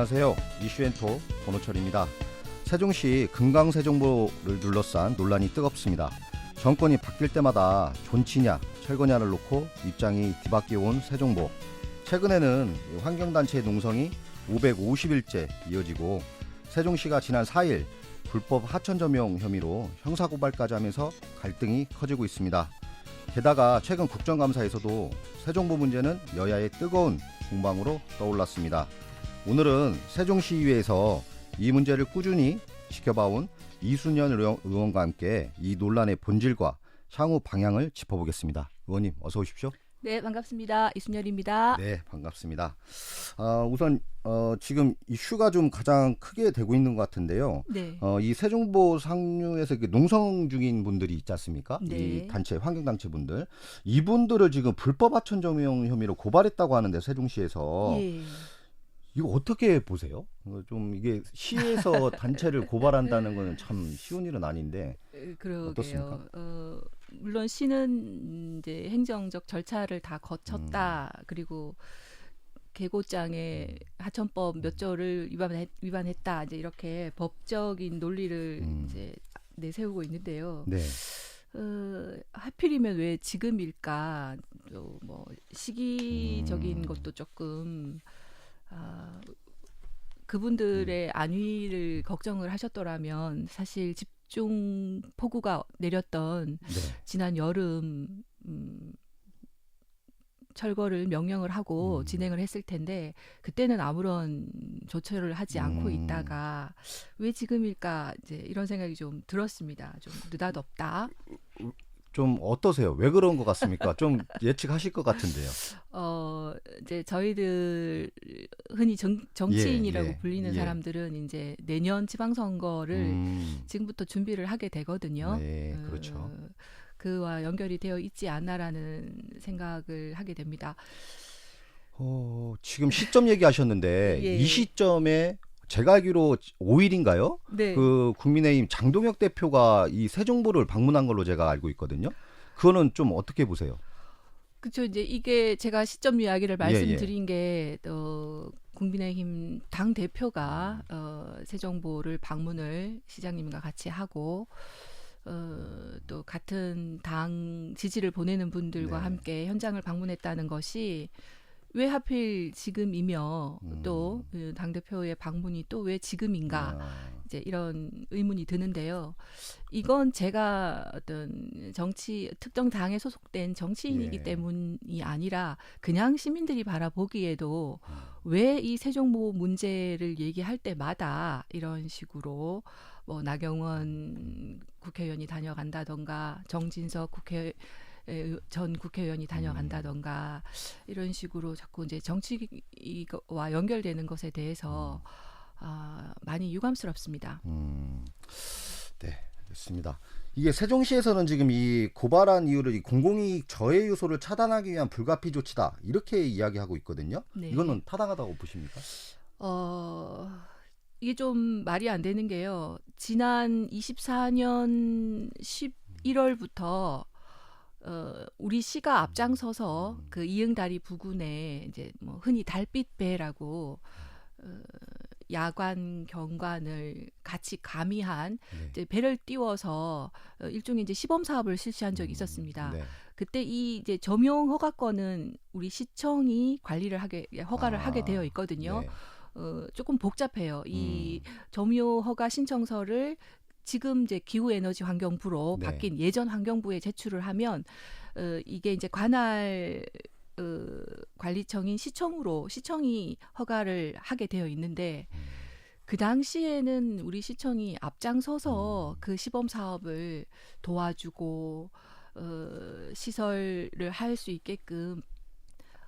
안녕하세요. 이슈엔토 권호철입니다. 세종시 금강세종보를 둘러싼 논란이 뜨겁습니다. 정권이 바뀔 때마다 존치냐 철거냐를 놓고 입장이 뒤바뀌어 온 세종보. 최근에는 환경단체의 농성이 550일째 이어지고 세종시가 지난 4일 불법 하천 점용 혐의로 형사고발까지 하면서 갈등이 커지고 있습니다. 게다가 최근 국정감사에서도 세종보 문제는 여야의 뜨거운 공방으로 떠올랐습니다. 오늘은 세종시의회에서 이 문제를 꾸준히 지켜봐온 이순연 의원- 의원과 함께 이 논란의 본질과 향후 방향을 짚어보겠습니다. 의원님 어서 오십시오. 네, 반갑습니다. 이순열입니다. 네, 반갑습니다. 아, 우선 어, 지금 이슈가 좀 가장 크게 되고 있는 것 같은데요. 네. 어, 이 세종보 상류에서 그 농성 중인 분들이 있지 않습니까? 네. 이 단체 환경 단체 분들 이분들을 지금 불법 하천 점용 혐의로 고발했다고 하는데 세종시에서 예. 이거 어떻게 보세요? 어, 좀 이게 시에서 단체를 고발한다는 거는 참 쉬운 일은 아닌데 에, 그러게요. 어떻습니까? 어, 물론 시는 이제 행정적 절차를 다 거쳤다. 음. 그리고 계고장에 하천법 몇 조를 위반했, 위반했다. 이제 이렇게 법적인 논리를 음. 이제 내세우고 있는데요. 네, 어, 하필이면 왜 지금일까? 또 뭐 시기적인 음. 것도 조금 아, 그분들의 음. 안위를 걱정을 하셨더라면 사실 집중 폭우가 내렸던 네, 지난 여름 음, 철거를 명령을 하고 음. 진행을 했을 텐데 그때는 아무런 조처를 하지 않고 음. 있다가 왜 지금일까 이제 이런 생각이 좀 들었습니다. 좀 느닷없다. 좀 어떠세요? 왜 그런 것 같습니까? 좀 예측하실 것 같은데요. 어 이제 저희들 흔히 정, 정치인이라고 예, 불리는 예. 사람들은 이제 내년 지방선거를 음, 지금부터 준비를 하게 되거든요. 네, 어, 그렇죠. 그와 연결이 되어 있지 않나라는 생각을 하게 됩니다. 어, 지금 시점 얘기하셨는데 예. 이 시점에 제가 알기로 5일인가요? 네. 그 국민의힘 장동혁 대표가 이 세종보를 방문한 걸로 제가 알고 있거든요. 그거는 좀 어떻게 보세요? 그렇죠. 이제 이게 제가 시점 이야기를 예, 말씀드린 게 어, 국민의힘 당 대표가 음. 어, 세정보를 방문을 시장님과 같이 하고 어, 또 같은 당 지지를 보내는 분들과 네. 함께 현장을 방문했다는 것이 왜 하필 지금이며 음. 또당 대표의 방문이 또 왜 지금인가? 아, 이제 이런 의문이 드는데요. 이건 제가 어떤 정치 특정 당에 소속된 정치인이기 예. 때문이 아니라 그냥 시민들이 바라보기에도 음. 왜이 세종보 문제를 얘기할 때마다 이런 식으로 뭐 나경원 국회의원이 다녀간다던가 정진석 국회 에, 전 국회의원이 다녀간다던가 이런 식으로 자꾸 이제 정치와 연결되는 것에 대해서 아, 많이 유감스럽습니다. 음, 네, 됐습니다. 이게 세종시에서는 지금 이 고발한 이유를 이 공공이익 저해 요소를 차단하기 위한 불가피 조치다 이렇게 이야기하고 있거든요. 네. 이거는 타당하다고 보십니까? 어, 이게 좀 말이 안 되는 게요. 지난 24년 11월부터 어, 우리 시가 앞장서서 그 이응다리 부근에 이제 뭐 흔히 달빛 배라고 어, 야관 경관을 같이 가미한 네. 이제 배를 띄워서 어, 일종의 이제 시범 사업을 실시한 적이 있었습니다. 네. 그때 이 이제 점용 허가권은 우리 시청이 관리를 하게 허가를 아, 하게 되어 있거든요. 네. 어, 조금 복잡해요. 이 음. 점유 허가 신청서를 지금 이제 기후 에너지 환경부로 네. 바뀐 예전 환경부에 제출을 하면 어, 이게 이제 관할 어, 관리청인 시청으로 시청이 허가를 하게 되어 있는데 음. 그 당시에는 우리 시청이 앞장서서 음. 그 시범 사업을 도와주고 어, 시설을 할 수 있게끔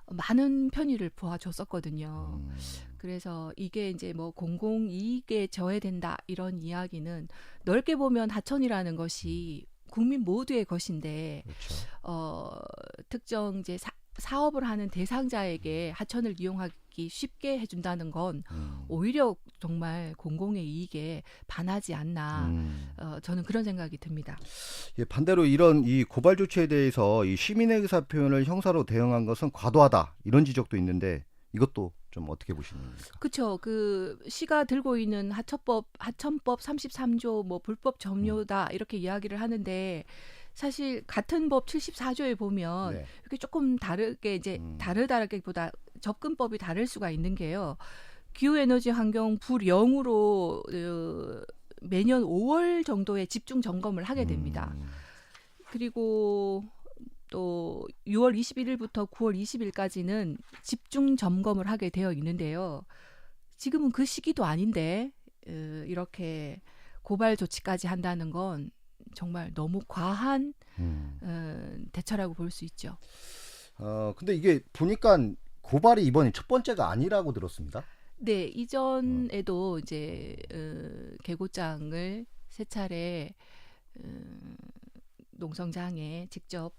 많은 편의를 보아줬었거든요. 음. 그래서 이게 이제 뭐 공공 이익에 저해된다 이런 이야기는 넓게 보면 하천이라는 것이 국민 모두의 것인데 그렇죠. 어 특정 이제 사, 사업을 하는 대상자에게 하천을 이용하기 쉽게 해준다는 건 음. 오히려 정말 공공의 이익에 반하지 않나 음. 어, 저는 그런 생각이 듭니다. 예, 반대로 이런 이 고발 조치에 대해서 이 시민의 의사 표현을 형사로 대응한 것은 과도하다 이런 지적도 있는데 이것도 좀 어떻게 보시는 겁니까? 그렇죠. 그 시가 들고 있는 하천법 하천법 33조 뭐 불법 점유다 이렇게 이야기를 하는데 사실 같은 법 74조에 보면 네. 이렇게 조금 다르게 이제 음. 다르다라기보다 접근법이 다를 수가 있는 게요. 기후 에너지 환경 불영으로 어, 매년 5월 정도에 집중 점검을 하게 됩니다. 음. 그리고 또 6월 21일부터 9월 20일까지는 집중 점검을 하게 되어 있는데요. 지금은 그 시기도 아닌데 어, 이렇게 고발 조치까지 한다는 건 정말 너무 과한 음. 어, 대처라고 볼 수 있죠. 어 근데 이게 보니까 고발이 이번이 첫 번째가 아니라고 들었습니다. 네, 이전에도 이제 어, 개고장을 세 차례 어, 농성장에 직접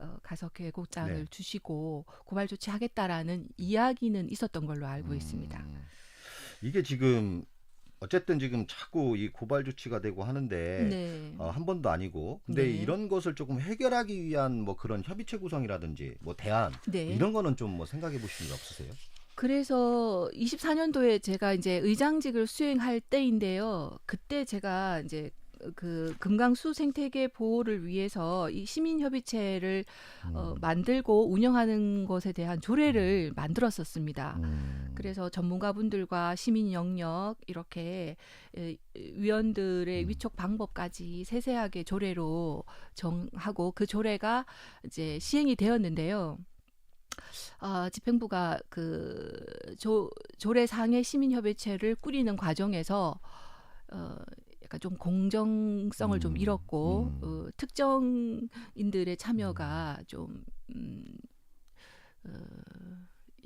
어, 가서 개고장을 네. 주시고 고발 조치하겠다라는 이야기는 있었던 걸로 알고 있습니다. 음. 이게 지금 어쨌든 지금 자꾸 이 고발 조치가 되고 하는데 네. 어, 한 번도 아니고 근데 네. 이런 것을 조금 해결하기 위한 뭐 그런 협의체 구성이라든지 뭐 대안 네. 이런 거는 좀 뭐 생각해 보신 일 없으세요? 그래서 24년도에 제가 이제 의장직을 수행할 때인데요. 그때 제가 이제 그 금강수 생태계 보호를 위해서 이 시민협의체를 어, 음. 만들고 운영하는 것에 대한 조례를 만들었었습니다. 음. 그래서 전문가분들과 시민 영역 이렇게 에, 위원들의 음. 위촉 방법까지 세세하게 조례로 정하고 그 조례가 이제 시행이 되었는데요. 아, 집행부가 그 조, 조례상의 시민협의체를 꾸리는 과정에서 어, 약간 좀 공정성을 좀 음, 잃었고 음. 어, 특정인들의 참여가 좀 음, 어,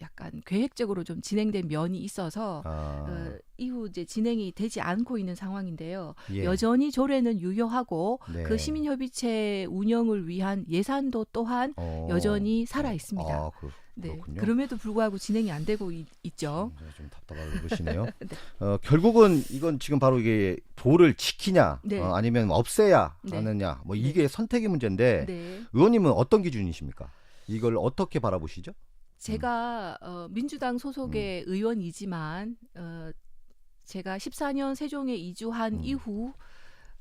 약간 계획적으로 좀 진행된 면이 있어서 아, 어, 이후 이제 진행이 되지 않고 있는 상황인데요. 예. 여전히 조례는 유효하고 네. 그 시민협의체 운영을 위한 예산도 또한 어. 여전히 살아 있습니다. 아, 그, 네. 그렇군요. 그럼에도 불구하고 진행이 안 되고 있, 있죠. 좀, 좀 답답하게 보시네요. 네. 어, 결국은 이건 지금 바로 이게 도를 지키냐 네. 어, 아니면 없애야 네. 하느냐 뭐 네. 이게 선택의 문제인데 네. 의원님은 어떤 기준이십니까? 이걸 어떻게 바라보시죠? 제가 어, 민주당 소속의 음. 의원이지만 어, 제가 14년 세종에 이주한 음. 이후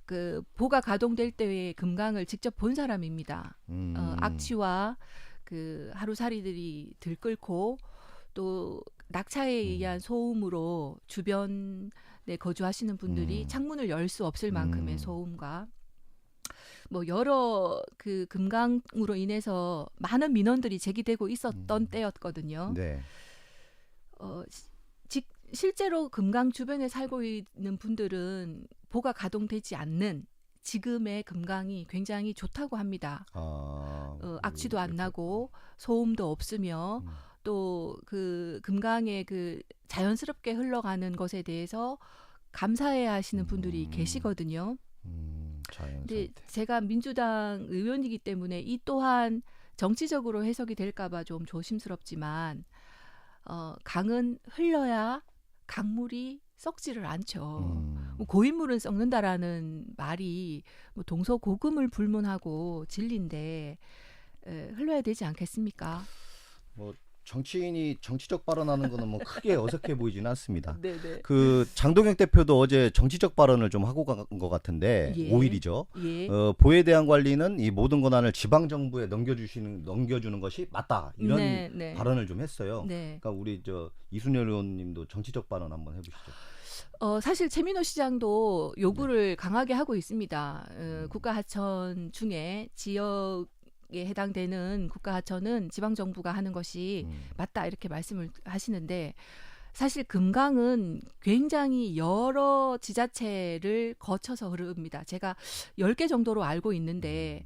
그 보가 가동될 때의 금강을 직접 본 사람입니다. 음, 어, 악취와 그 하루살이들이 들끓고 또 낙차에 음. 의한 소음으로 주변에 거주하시는 분들이 음. 창문을 열 수 없을 만큼의 음. 소음과 뭐 여러 그 금강으로 인해서 많은 민원들이 제기되고 있었던 음. 때였거든요. 네. 어, 시- 직, 실제로 금강 주변에 살고 있는 분들은 보가 가동되지 않는 지금의 금강이 굉장히 좋다고 합니다. 아, 어, 악취도 안. 나고 소음도 없으며 음. 또그 금강의 그 자연스럽게 흘러가는 것에 대해서 감사해 하시는 분들이 음. 계시거든요. 음, 근데. 제가 민주당 의원이기 때문에 이 또한 정치적으로 해석이 될까봐 좀 조심스럽지만 어, 강은 흘러야 강물이 썩지를 않죠. 음, 뭐 고인물은 썩는다라는 말이 뭐 동서고금을 불문하고 진리인데 에, 흘러야 되지 않겠습니까? 뭐 정치인이 정치적 발언하는 거는 뭐 크게 어색해 보이지는 않습니다. 네네. 그 장동혁 대표도 어제 정치적 발언을 좀 하고 간 것 같은데 예. 5일이죠. 예. 어, 보에 대한 관리는 이 모든 권한을 지방 정부에 넘겨주시는 넘겨주는 것이 맞다 이런 네, 네. 발언을 좀 했어요. 네. 그러니까 우리 저 이순열 의원님도 정치적 발언 한번 해보시죠. 어, 사실 최민호 시장도 요구를 강하게 하고 있습니다. 어, 음. 국가 하천 중에 지역 에 해당되는 국가 하천은 지방 정부가 하는 것이 음. 맞다 이렇게 말씀을 하시는데 사실 금강은 굉장히 여러 지자체를 거쳐서 흐릅니다. 제가 10개 정도로 알고 있는데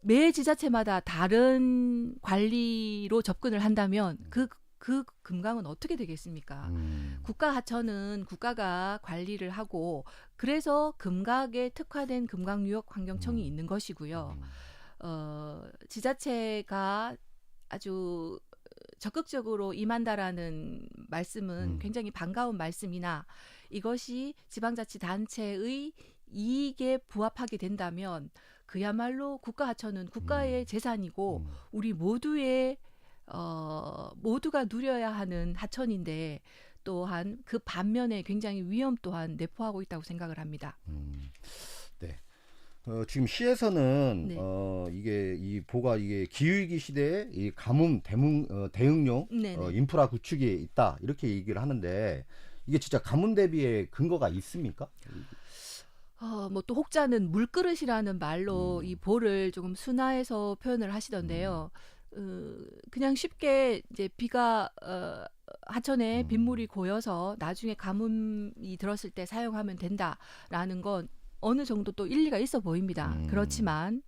매 지자체마다 다른 관리로 접근을 한다면 그, 그 금강은 어떻게 되겠습니까? 음. 국가 하천은 국가가 관리를 하고 그래서 금강에 특화된 금강유역 환경청이 음. 있는 것이고요. 음. 어, 지자체가 아주 적극적으로 임한다라는 말씀은 음. 굉장히 반가운 말씀이나 이것이 지방자치단체의 이익에 부합하게 된다면 그야말로 국가 하천은 국가의 음. 재산이고 음. 우리 모두의 어, 모두가 누려야 하는 하천인데 또한 그 반면에 굉장히 위험 또한 내포하고 있다고 생각을 합니다. 음, 네. 어, 지금 시에서는 네. 어, 이게 이 보가 이게 기후위기 시대에 이 가뭄 대응 어, 대응용 네네. 어, 인프라 구축이 있다 이렇게 얘기를 하는데 이게 진짜 가뭄 대비의 근거가 있습니까? 어, 뭐 또 혹자는 물그릇이라는 말로 음. 이 볼을 조금 순화해서 표현을 하시던데요. 어, 그냥 쉽게 이제 비가 어, 하천에 음. 빗물이 고여서 나중에 가뭄이 들었을 때 사용하면 된다라는 건 어느 정도 또 일리가 있어 보입니다. 음. 그렇지만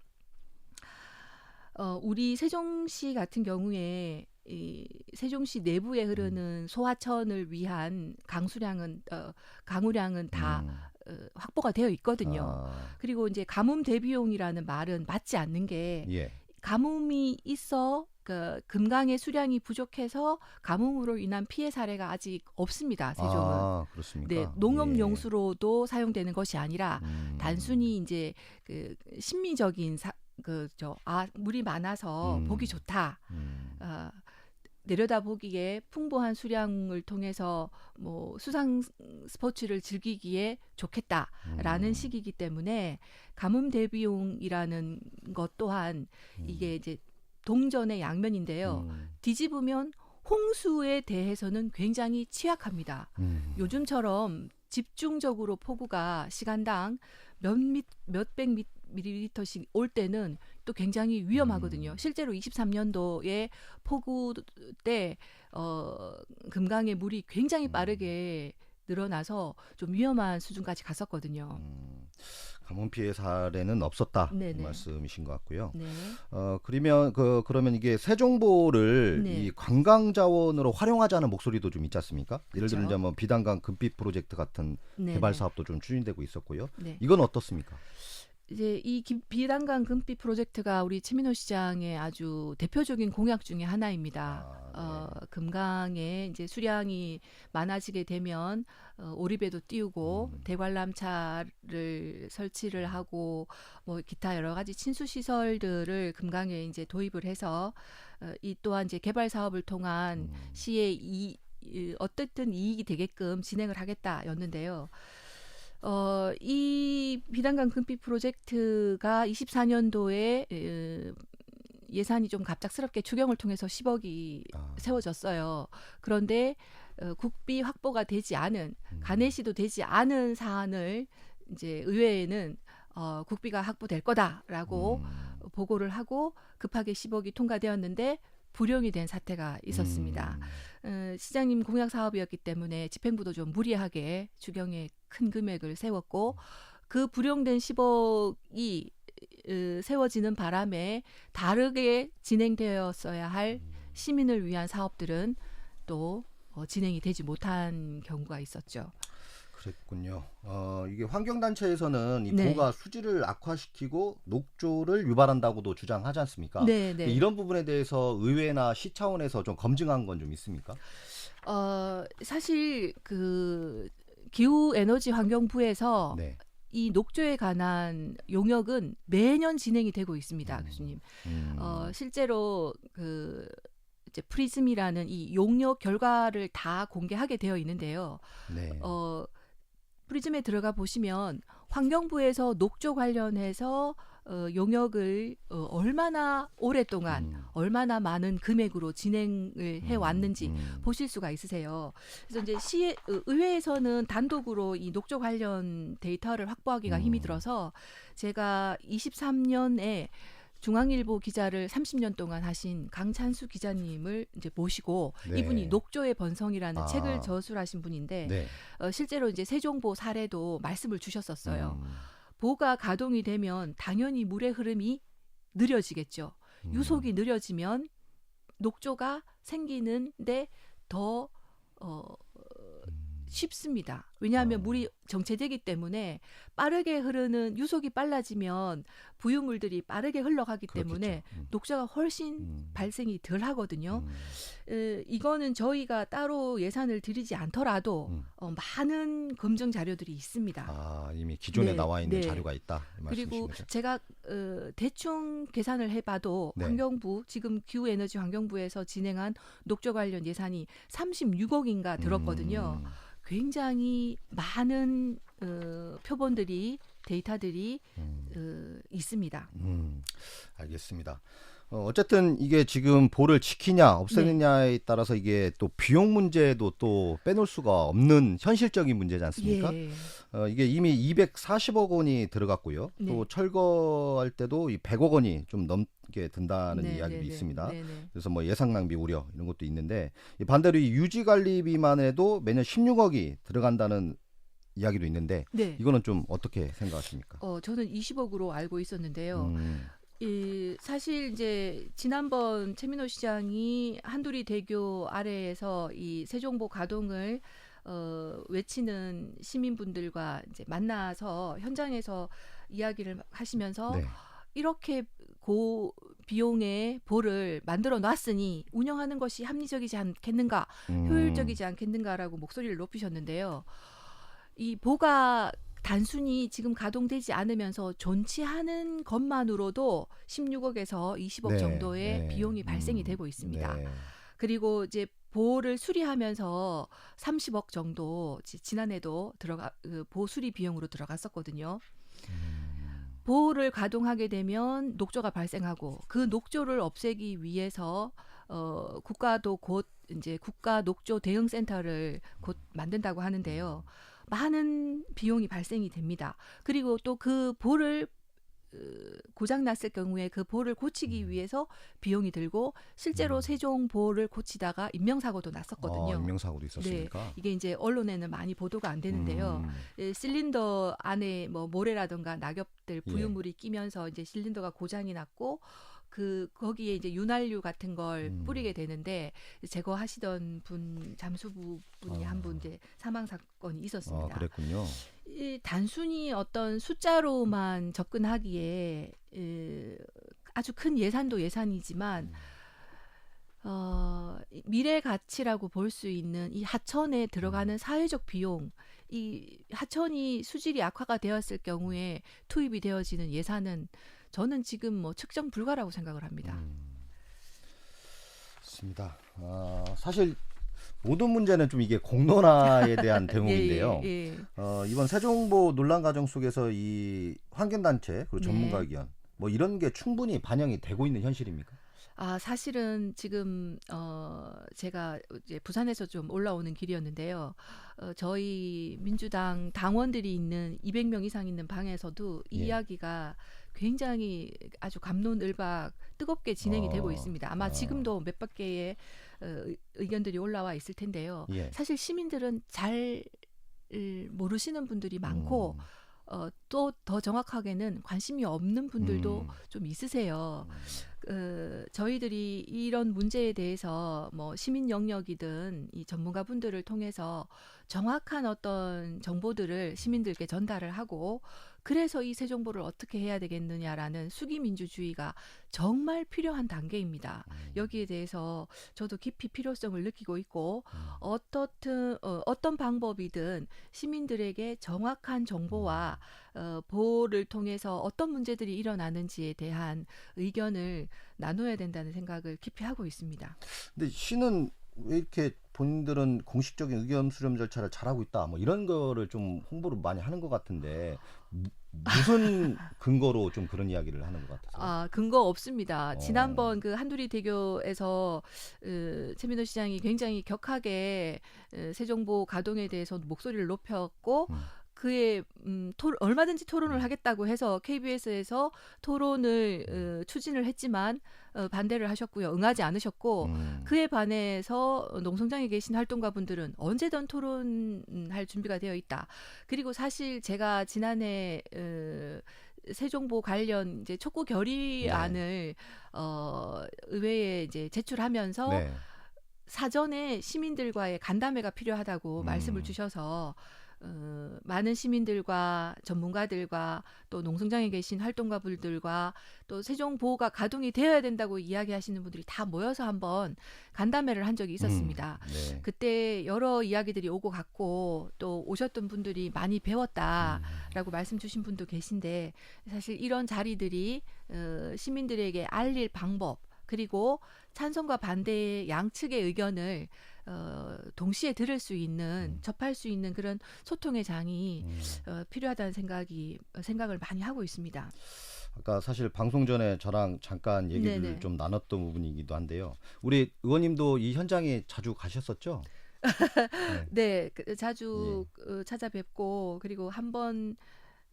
어, 우리 세종시 같은 경우에 이 세종시 내부에 흐르는 소하천을 위한 강수량은 어, 강우량은 다 음. 어, 확보가 되어 있거든요. 아, 그리고 이제 가뭄 대비용이라는 말은 맞지 않는 게 예. 가뭄이 있어 그 금강의 수량이 부족해서 가뭄으로 인한 피해 사례가 아직 없습니다. 세종은. 아, 그렇습니까? 네, 농업 예. 용수로도 사용되는 것이 아니라 음. 단순히 이제 그 심미적인 그저 아 물이 많아서 음. 보기 좋다. 음. 아, 내려다 보기에 풍부한 수량을 통해서 뭐 수상 스포츠를 즐기기에 좋겠다라는 음. 시기이기 때문에 가뭄 대비용이라는 것 또한 음. 이게 이제 동전의 양면인데요. 음. 뒤집으면 홍수에 대해서는 굉장히 취약합니다. 음. 요즘처럼 집중적으로 폭우가 시간당 몇 미, 몇백 미, 밀리리터씩 올 때는 또 굉장히 위험하거든요. 음. 실제로 23년도에 폭우 때 어, 금강의 물이 굉장히 음. 빠르게 늘어나서 좀 위험한 수준까지 갔었거든요. 음. 가뭄 피해 사례는 없었다 이 네네. 말씀이신 것 같고요. 네. 어 그러면 그 그러면 이게 세종보를 네. 이 관광 자원으로 활용하자는 목소리도 좀 있지 않습니까? 예를 그쵸. 들면 이제 뭐 비단강 금빛 프로젝트 같은 네. 개발 사업도 좀 추진되고 있었고요. 네. 이건 어떻습니까? 이제 이 기- 비단강 금빛 프로젝트가 우리 최민호 시장의 아주 대표적인 공약 중의 하나입니다. 아, 네. 어, 금강에 이제 수량이 많아지게 되면 어, 오리배도 띄우고 음. 대관람차를 설치를 하고 뭐 기타 여러 가지 친수 시설들을 금강에 이제 도입을 해서 어, 이 또한 이제 개발 사업을 통한 음. 시의 이 이- 어떻든 이익이 되게끔 진행을 하겠다였는데요. 어, 이 비단강 금빛 프로젝트가 24년도에 예산이 좀 갑작스럽게 추경을 통해서 10억이 아, 세워졌어요. 그런데 어, 국비 확보가 되지 않은 음. 가내시도 되지 않은 사안을 이제 의회에는 어, 국비가 확보될 거다라고 음. 보고를 하고 급하게 10억이 통과되었는데 불용이 된 사태가 있었습니다. 음. 어, 시장님 공약 사업이었기 때문에 집행부도 좀 무리하게 추경에 큰 금액을 세웠고 그 불용된 10억이 어, 세워지는 바람에 다르게 진행되었어야 할 음. 시민을 위한 사업들은 또 어, 진행이 되지 못한 경우가 있었죠. 그랬군요. 어, 이게 환경단체에서는 이 네. 보가 수질을 악화시키고 녹조를 유발한다고도 주장하지 않습니까? 네, 네. 이런 부분에 대해서 의회나 시 차원에서 좀 검증한 건 좀 있습니까? 어, 사실 그 기후 에너지 환경부에서 네. 이 녹조에 관한 용역은 매년 진행이 되고 있습니다, 음. 교수님. 음. 어, 실제로 그 이제 프리즘이라는 이 용역 결과를 다 공개하게 되어 있는데요. 네. 어, 프리즘에 들어가 보시면 환경부에서 녹조 관련해서 어, 용역을 어, 얼마나 오랫동안 음. 얼마나 많은 금액으로 진행을 해 왔는지 음. 보실 수가 있으세요. 그래서 이제 시 어, 의회에서는 단독으로 이 녹조 관련 데이터를 확보하기가 음. 힘이 들어서 제가 23년에 중앙일보 기자를 30년 동안 하신 강찬수 기자님을 이제 모시고 네. 이분이 녹조의 번성이라는 아. 책을 저술하신 분인데 네. 어, 실제로 이제 세종보 사례도 말씀을 주셨었어요. 음. 보가 가동이 되면 당연히 물의 흐름이 느려지겠죠. 음. 유속이 느려지면 녹조가 생기는데 더 어, 음. 쉽습니다. 왜냐하면 어. 물이 정체되기 때문에 빠르게 흐르는 유속이 빨라지면 부유물들이 빠르게 흘러가기 때문에 그렇겠죠. 음. 녹조가 훨씬 음. 발생이 덜 하거든요. 음. 에, 이거는 저희가 따로 예산을 들이지 않더라도 음. 어, 많은 검증 자료들이 있습니다. 아 이미 기존에 네, 나와 있는 네. 자료가 있다. 그리고 거죠? 제가 어, 대충 계산을 해봐도 네. 환경부 지금 기후에너지 환경부에서 진행한 녹조 관련 예산이 36억인가 들었거든요. 음. 굉장히 많은 어, 표본들이 데이터들이 음. 어, 있습니다. 음, 알겠습니다. 어, 어쨌든 이게 지금 볼을 지키냐 없애느냐에 따라서 이게 또 비용 문제도 또 빼놓을 수가 없는 현실적인 문제지 않습니까? 예. 어, 이게 이미 240억 원이 들어갔고요. 네. 또 철거할 때도 이 100억 원이 좀 넘 게 든다는 네, 이야기도 네, 네. 있습니다. 네, 네. 그래서 뭐 예상 낭비 우려 이런 것도 있는데 이 반대로 이 유지 관리비만 해도 매년 16억이 들어간다는 이야기도 있는데 네. 이거는 좀 어떻게 생각하십니까? 어, 저는 20억으로 알고 있었는데요. 음, 이 사실 이제 지난번 최민호 시장이 한두리 대교 아래에서 이 세종보 가동을 어, 외치는 시민분들과 이제 만나서 현장에서 이야기를 하시면서 네. 이렇게 고 비용의 보를 만들어 놨으니 운영하는 것이 합리적이지 않겠는가, 음, 효율적이지 않겠는가라고 목소리를 높이셨는데요. 이 보가 단순히 지금 가동되지 않으면서 존치하는 것만으로도 16억에서 20억 네, 정도의 네. 비용이 발생이 음, 되고 있습니다. 네. 그리고 이제 보를 수리하면서 30억 정도 지- 지난해도 들어가 그 보 수리 비용으로 들어갔었거든요. 음, 보호를 가동하게 되면 녹조가 발생하고 그 녹조를 없애기 위해서 어 국가도 곧 이제 국가 녹조 대응 센터를 곧 만든다고 하는데요. 많은 비용이 발생이 됩니다. 그리고 또그 어, 고장 났을 경우에 그 볼을 고치기 위해서 비용이 들고 실제로 음. 세종 볼을 고치다가 인명사고도 났었거든요. 어, 인명사고도 있었으니까. 이게 이제 언론에는 많이 보도가 안 되는데요. 음, 예, 실린더 안에 뭐 모래라든가 낙엽들 예. 부유물이 끼면서 이제 실린더가 고장이 났고 그 거기에 이제 윤활유 같은 걸 음. 뿌리게 되는데 제거하시던 분 잠수부 분이 아. 한분 이제 사망 사건이 어, 있었습니다. 그랬군요. 이 단순히 어떤 숫자로만 접근하기에 에, 아주 큰 예산도 예산이지만 음. 어, 이 미래 가치라고 볼 수 있는 이 하천에 음. 들어가는 사회적 비용, 이 하천이 수질이 악화가 되었을 경우에 투입이 되어지는 예산은 저는 지금 뭐 측정 불가라고 생각을 합니다. 음, 맞습니다. 아, 사실 모든 문제는 좀 이게 공론화에 대한 대목인데요. 예, 예, 예. 어, 이번 세종보 논란 과정 속에서 이 환경단체 그리고 네. 전문가 의견 뭐 이런 게 충분히 반영이 되고 있는 현실입니까? 아, 사실은 지금 어 제가 이제 부산에서 좀 올라오는 길이었는데요. 어 저희 민주당 당원들이 있는 200명 이상 있는 방에서도 이 예. 이야기가 굉장히 아주 감론을박 뜨겁게 진행이 어, 되고 있습니다. 아마 어. 지금도 몇백 개의 어, 의- 의견들이 올라와 있을 텐데요. 예. 사실 시민들은 잘 모르시는 분들이 많고 음, 어, 또 더 정확하게는 관심이 없는 분들도 음. 좀 있으세요. 음, 어, 저희들이 이런 문제에 대해서 뭐 시민 영역이든 이 전문가 분들을 통해서 정확한 어떤 정보들을 시민들께 전달을 하고 그래서 이 새 정보를 어떻게 해야 되겠느냐라는 수기 민주주의가 정말 필요한 단계입니다. 음, 여기에 대해서 저도 깊이 필요성을 느끼고 있고 음. 어떻든 어, 어떤 방법이든 시민들에게 정확한 정보와 어, 보호를 통해서 어떤 문제들이 일어나는지에 대한 의견을 나눠야 된다는 생각을 깊이 하고 있습니다. 근데 시는 왜 이렇게 본인들은 공식적인 의견 수렴 절차를 잘하고 있다 뭐 이런 거를 좀 홍보를 많이 하는 것 같은데 무, 무슨 근거로 좀 그런 이야기를 하는 것 같아서 아 근거 없습니다. 어. 지난번 그 한두리 대교에서 으, 최민호 시장이 굉장히 격하게 으, 세종보 가동에 대해서 목소리를 높였고 음. 그의 음, 토, 얼마든지 토론을 음. 하겠다고 해서 KBS에서 토론을 으, 추진을 했지만 어, 반대를 하셨고요. 응하지 않으셨고 음, 그에 반해서 농성장에 계신 활동가분들은 언제든 토론할 준비가 되어 있다. 그리고 사실 제가 지난해 어, 세종보 관련 이제 촉구 결의안을 어, 의회에 이제 제출하면서 네. 사전에 시민들과의 간담회가 필요하다고 음. 말씀을 주셔서 어, 많은 시민들과 전문가들과 또 농성장에 계신 활동가분들과 또 세종 보호가 가동이 되어야 된다고 이야기하시는 분들이 다 모여서 한번 간담회를 한 적이 있었습니다. 음, 네. 그때 여러 이야기들이 오고 갔고 또 오셨던 분들이 많이 배웠다라고 음. 말씀 주신 분도 계신데 사실 이런 자리들이 어, 시민들에게 알릴 방법 그리고 찬성과 반대의 양측의 의견을 어, 동시에 들을 수 있는 음. 접할 수 있는 그런 소통의 장이 음. 어, 필요하다는 생각이 생각을 많이 하고 있습니다. 아까 사실 방송 전에 저랑 잠깐 얘기를 네네. 좀 나눴던 부분이기도 한데요. 우리 의원님도 이 현장에 자주 가셨었죠? 네. 네, 그, 자주 예. 어, 찾아뵙고 그리고 한번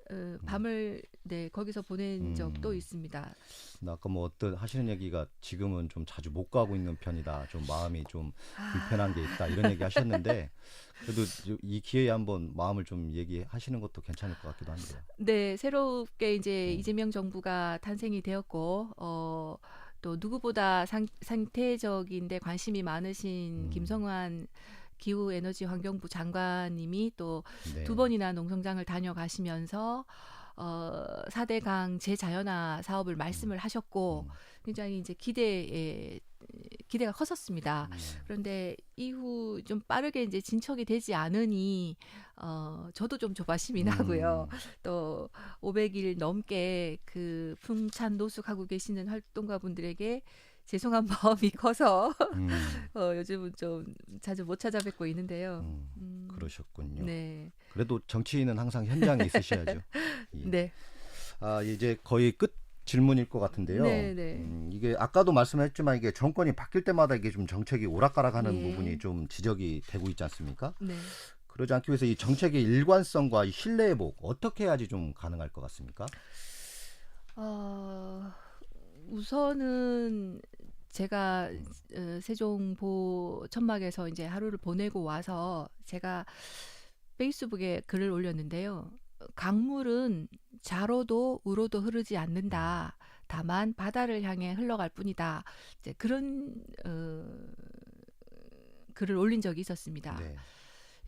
어, 밤을 네 거기서 보낸 음. 적도 있습니다. 근데 아까 뭐 어떤 하시는 얘기가 지금은 좀 자주 못 가고 있는 편이다. 좀 마음이 좀 불편한 게 있다. 이런 얘기 하셨는데 그래도 이 기회에 한번 마음을 좀 얘기하시는 것도 괜찮을 것 같기도 한데요. 네, 새롭게 이제 음. 이재명 정부가 탄생이 되었고 어, 또 누구보다 상, 상태적인데 관심이 많으신 음. 김성환 기후 에너지 환경부 장관님이 또 네. 두 번이나 농성장을 다녀가시면서 어, 4대 강 재자연화 사업을 말씀을 하셨고 음. 굉장히 이제 기대에 기대가 컸었습니다. 음. 그런데 이후 좀 빠르게 이제 진척이 되지 않으니 어 저도 좀 조바심이 나고요. 음. 또 500일 넘게 그 풍찬 노숙하고 계시는 활동가 분들에게 죄송한 마음이 커서 음. 어 요즘은 좀 자주 못 찾아뵙고 있는데요. 음. 음, 그러셨군요. 네. 그래도 정치인은 항상 현장에 있으셔야죠. 예. 네. 아 이제 거의 끝 질문일 것 같은데요. 네, 네. 음, 이게 아까도 말씀했지만 이게 정권이 바뀔 때마다 이게 좀 정책이 오락가락하는 예. 부분이 좀 지적이 되고 있지 않습니까? 네. 그러지 않기 위해서 이 정책의 일관성과 이 신뢰 회복 어떻게 해야지 좀 가능할 것 같습니까? 어, 우선은 제가 어, 세종보 천막에서 이제 하루를 보내고 와서 제가 페이스북에 글을 올렸는데요. 강물은 좌로도 우로도 흐르지 않는다. 다만 바다를 향해 흘러갈 뿐이다. 이제 그런 어, 글을 올린 적이 있었습니다. 네.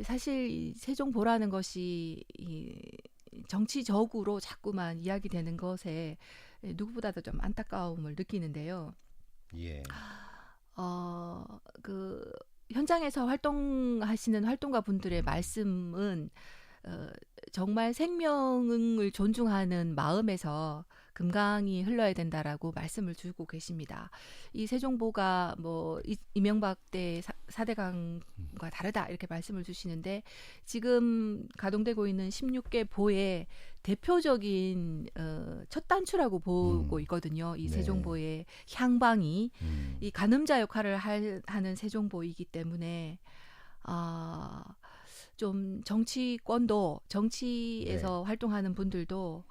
사실 이 세종보라는 것이 이 정치적으로 자꾸만 이야기되는 것에 누구보다도 좀 안타까움을 느끼는데요. 예. 어, 그 현장에서 활동하시는 활동가 분들의 말씀은 어, 정말 생명을 존중하는 마음에서 금강이 흘러야 된다라고 말씀을 주고 계십니다. 이 세종보가 뭐 이- 이명박 때 사- 사대강과 다르다 이렇게 말씀을 주시는데 지금 가동되고 있는 16개 보의 대표적인 어, 첫 단추라고 보고 음. 있거든요. 이 네. 세종보의 향방이 음. 이 가늠자 역할을 할, 하는 세종보이기 때문에 아, 좀 정치권도 정치에서 네. 활동하는 분들도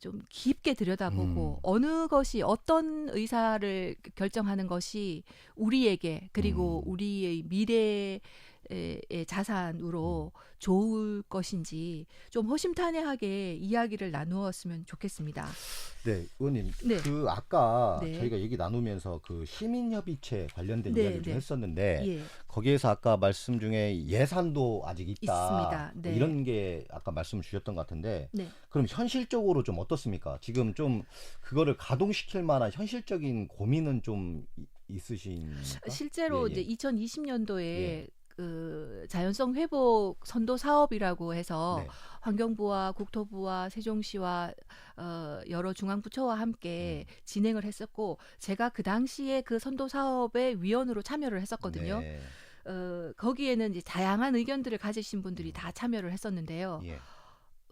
좀 깊게 들여다보고 음. 어느 것이 어떤 의사를 결정하는 것이 우리에게 그리고 음. 우리의 미래의 자산으로 좋을 것인지 좀 허심탄회하게 이야기를 나누었으면 좋겠습니다. 네, 의원님. 네. 그 아까 네. 저희가 얘기 나누면서 그 시민협의체 관련된 네, 이야기를 좀 네. 했었는데 예. 거기에서 아까 말씀 중에 예산도 아직 있다. 뭐 네. 이런 게 아까 말씀 주셨던 것 같은데 네. 그럼 현실적으로 좀 어떻습니까? 지금 좀 그거를 가동시킬 만한 현실적인 고민은 좀 이- 있으신가? 실제로 예, 예. 이제 2020년도에 예. 그 자연성 회복 선도 사업이라고 해서 네. 환경부와 국토부와 세종시와 어, 여러 중앙부처와 함께 음. 진행을 했었고 제가 그 당시에 그 선도 사업의 위원으로 참여를 했었거든요. 네. 어, 거기에는 이제 다양한 의견들을 가지신 분들이 다 참여를 했었는데요. 예.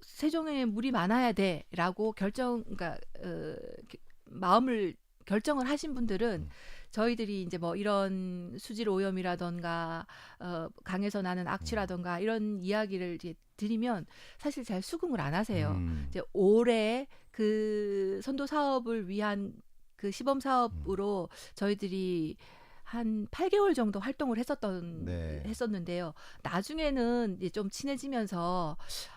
세종에 물이 많아야 돼라고 결정 그러니까 어, 기- 마음을 결정을 하신 분들은 음. 저희들이 이제 뭐 이런 수질 오염이라던가 어, 강에서 나는 악취라던가 이런 이야기를 이제 드리면 사실 잘 수긍을 안 하세요. 음. 이제 올해 그 선도 사업을 위한 그 시범 사업으로 저희들이 한 8개월 정도 활동을 했었던 네. 했었는데요. 나중에는 이제 좀 친해지면서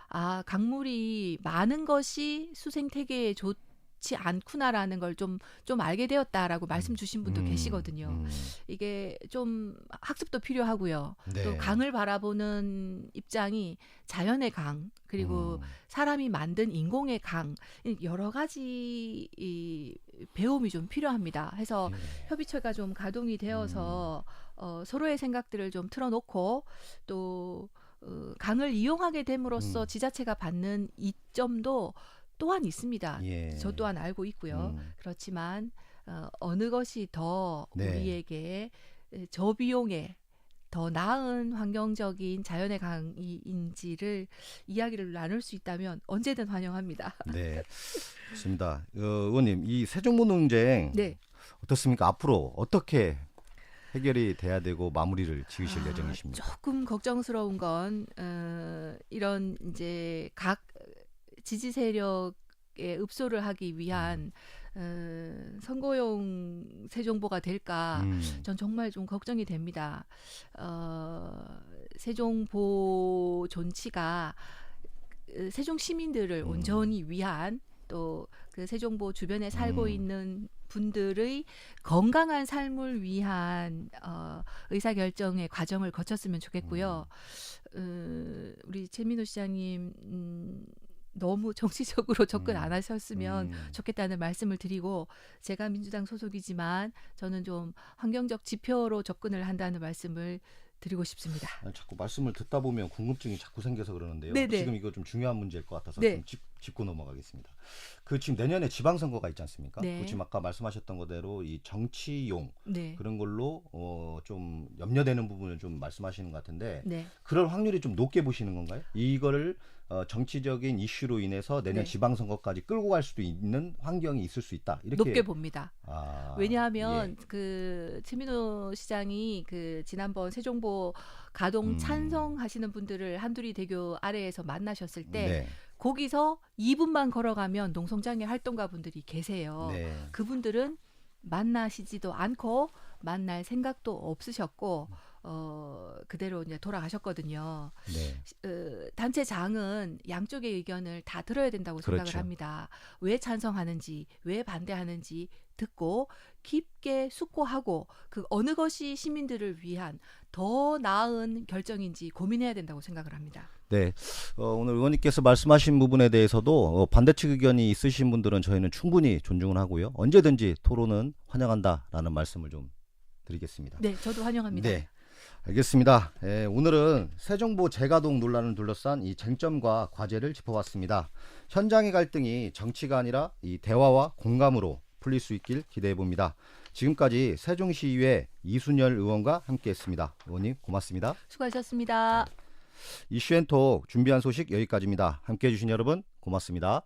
아 강물이 많은 것이 수생 태계에 좋 지 않구나라는 걸 좀 좀 알게 되었다라고 말씀 주신 분도 음, 계시거든요. 음. 이게 좀 학습도 필요하고요. 네. 또 강을 바라보는 입장이 자연의 강 그리고 음. 사람이 만든 인공의 강이 여러 가지 이 배움이 좀 필요합니다. 해서 네. 협의체가 좀 가동이 되어서 어, 서로의 생각들을 좀 틀어놓고 또 어, 강을 이용하게 됨으로써 음. 지자체가 받는 이점도 또한 있습니다. 예. 저 또한 알고 있고요. 음. 그렇지만 어, 어느 것이 더 네. 우리에게 저비용에 더 나은 환경적인 자연의 강인지를 이야기를 나눌 수 있다면 언제든 환영합니다. 네. 좋습니다. 어, 의원님, 이 세종보 논쟁 네. 어떻습니까? 앞으로 어떻게 해결이 돼야 되고 마무리를 지으실 아, 예정이십니까? 조금 걱정스러운 건 어, 이런 이제 각 지지 세력에 읍소를 하기 위한 어, 선거용 세종보가 될까? 음. 전 정말 좀 걱정이 됩니다. 어, 세종보 존치가 어, 세종 시민들을 음. 온전히 위한 또 그 세종보 주변에 살고 음. 있는 분들의 건강한 삶을 위한 어, 의사 결정의 과정을 거쳤으면 좋겠고요. 어, 우리 최민호 시장님 음, 너무 정치적으로 접근 음. 안 하셨으면 음. 좋겠다는 말씀을 드리고 제가 민주당 소속이지만 저는 좀 환경적 지표로 접근을 한다는 말씀을 드리고 싶습니다. 아니, 자꾸 말씀을 듣다 보면 궁금증이 자꾸 생겨서 그러는데요. 네네. 지금 이거 좀 중요한 문제일 것 같아서 네. 좀 짚, 짚고 넘어가겠습니다. 그 지금 내년에 지방선거가 있지 않습니까? 네. 그 지금 아까 말씀하셨던 거대로 이 정치용 네. 그런 걸로 어, 좀 염려되는 부분을 좀 말씀하시는 것 같은데 네. 그럴 확률이 좀 높게 보시는 건가요? 이거를 어, 정치적인 이슈로 인해서 내년 네. 지방선거까지 끌고 갈 수도 있는 환경이 있을 수 있다. 이렇게 높게 봅니다. 아, 왜냐하면 예. 그 최민호 시장이 그 지난번 세종보 가동 음. 찬성하시는 분들을 한두리 대교 아래에서 만나셨을 때 네. 거기서 2분만 걸어가면 농성장애 활동가 분들이 계세요. 네. 그분들은 만나시지도 않고 만날 생각도 없으셨고 어 그대로 이제 돌아가셨거든요. 네. 어, 단체장은 양쪽의 의견을 다 들어야 된다고 생각을 그렇죠. 합니다. 왜 찬성하는지, 왜 반대하는지 듣고 깊게 숙고하고 그 어느 것이 시민들을 위한 더 나은 결정인지 고민해야 된다고 생각을 합니다. 네. 어, 오늘 의원님께서 말씀하신 부분에 대해서도 어, 반대측 의견이 있으신 분들은 저희는 충분히 존중을 하고요. 언제든지 토론은 환영한다라는 말씀을 좀 드리겠습니다. 네, 저도 환영합니다. 네. 알겠습니다. 예, 오늘은 세종보 재가동 논란을 둘러싼 이 쟁점과 과제를 짚어봤습니다. 현장의 갈등이 정치가 아니라 이 대화와 공감으로 풀릴 수 있길 기대해 봅니다. 지금까지 세종시의회 이순열 의원과 함께했습니다. 의원님 고맙습니다. 수고하셨습니다. 이슈앤톡 준비한 소식 여기까지입니다. 함께해 주신 여러분 고맙습니다.